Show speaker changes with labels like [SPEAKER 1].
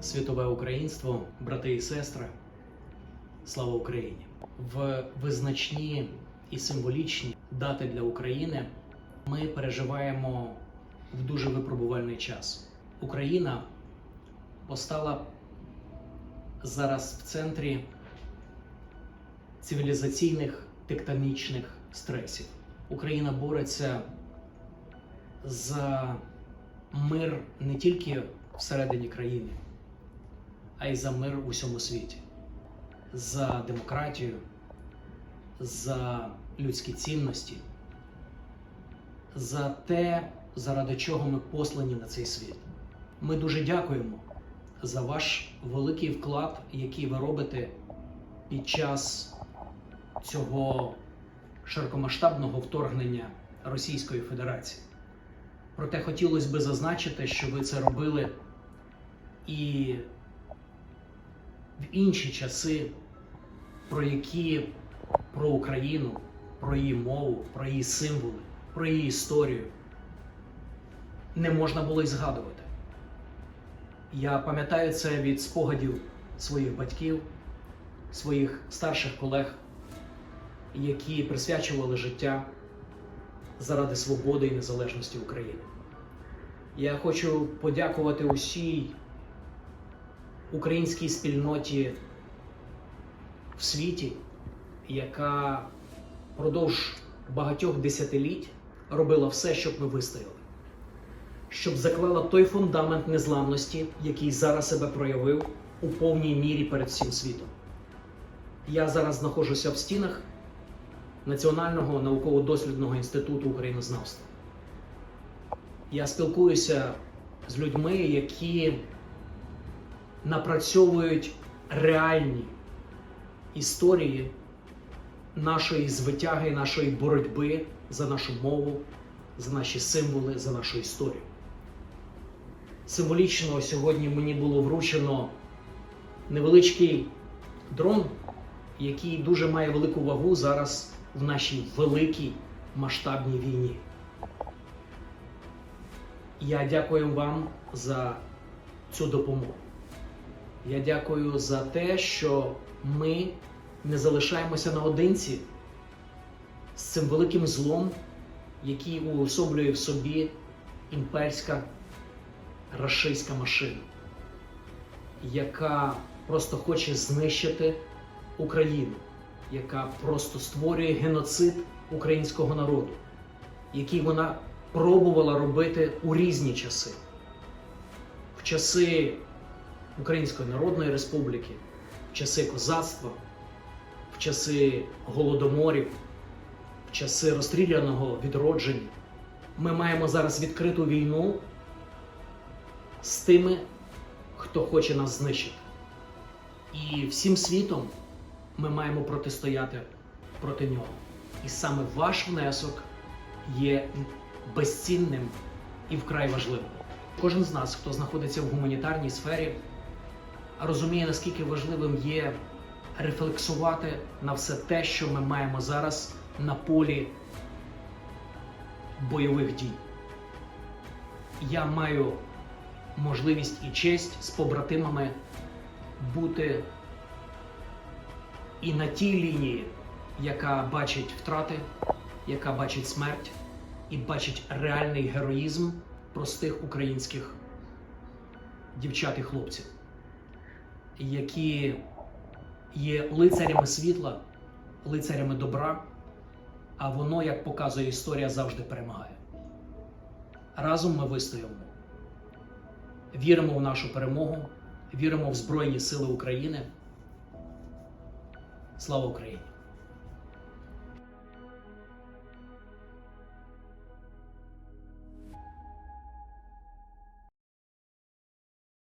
[SPEAKER 1] світове українство, брати і сестри. Слава Україні! В визначні і символічні дати для України ми переживаємо в дуже випробувальний час. Україна постала зараз в центрі цивілізаційних тектонічних стресів. Україна бореться за мир не тільки всередині країни, а й за мир у всьому світі, за демократію, за людські цінності, за те, заради чого ми послані на цей світ. Ми дуже дякуємо за ваш великий вклад, який ви робите під час цього широкомасштабного вторгнення Російської Федерації. Проте хотілося би зазначити, що ви це робили і в інші часи, про які про Україну, про її мову, про її символи, про її історію не можна було й згадувати. Я пам'ятаю це від спогадів своїх батьків, своїх старших колег, які присвячували життя заради свободи і незалежності України. Я хочу подякувати усій українській спільноті в світі, яка продовж багатьох десятиліть робила все, щоб ми вистояли, щоб заклала той фундамент незламності, який зараз себе проявив у повній мірі перед всім світом. Я зараз знаходжуся в стінах Національного науково-дослідного інституту українознавства. Я спілкуюся з людьми, які напрацьовують реальні історії нашої звитяги, нашої боротьби за нашу мову, за наші символи, за нашу історію. Символічно сьогодні мені було вручено невеличкий дрон, який дуже має велику вагу зараз в нашій великій масштабній війні. Я дякую вам за цю допомогу. Я дякую за те, що ми не залишаємося наодинці з цим великим злом, який уособлює в собі імперська рашистська машина, яка просто хоче знищити Україну, яка просто створює геноцид українського народу, який вона пробувала робити у різні часи. В часи Української Народної Республіки, в часи козацтва, в часи голодоморів, в часи розстріляного відродження. Ми маємо зараз відкриту війну з тими, хто хоче нас знищити. І всім світом ми маємо протистояти проти нього. І саме ваш внесок є безцінним і вкрай важливим. Кожен з нас, хто знаходиться в гуманітарній сфері, розуміє, наскільки важливим є рефлексувати на все те, що ми маємо зараз на полі бойових дій. Я маю можливість і честь з побратимами бути і на тій лінії, яка бачить втрати, яка бачить смерть і бачить реальний героїзм простих українських дівчат і хлопців, які є лицарями світла, лицарями добра, а воно, як показує історія, завжди перемагає. Разом ми вистоїмо. Віримо в нашу перемогу, віримо в Збройні Сили України. Слава Україні!